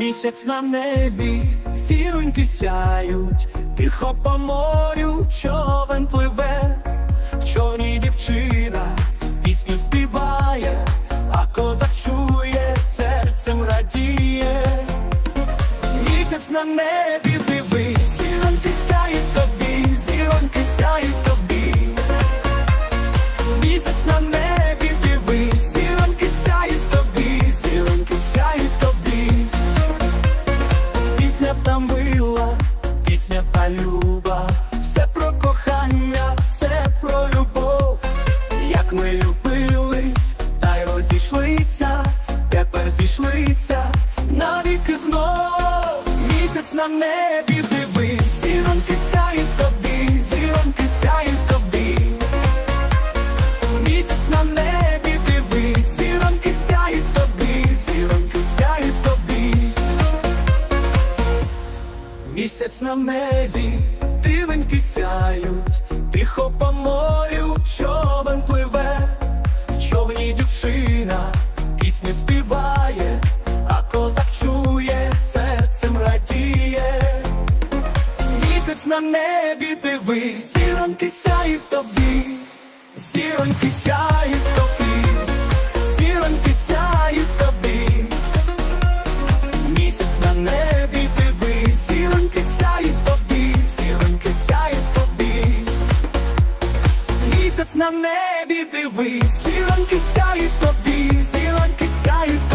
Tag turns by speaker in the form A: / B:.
A: Місяць на небі, зіроньки сяють, тихо по морю човен пливе, в човні дівчина пісню співає, а козак чує, серцем радіє. Місяць на небі дивись, зіроньки сяють тобі, зіроньки сяють люба, все про кохання, все про любов, як ми любились, та й розійшлися, тепер зійшлися навіки знов. Місяць на небі дивись, Місяць на небі, дивеньки сяють, тихо по морю човен пливе, в човні дівчина пісню співає, а козак чує, серцем радіє. Місяць на небі дивись, зіроньки сяють тобі, зіроньки сяють Місяць на небі дивись, зіроньки сяють тобі, зіроньки сяють.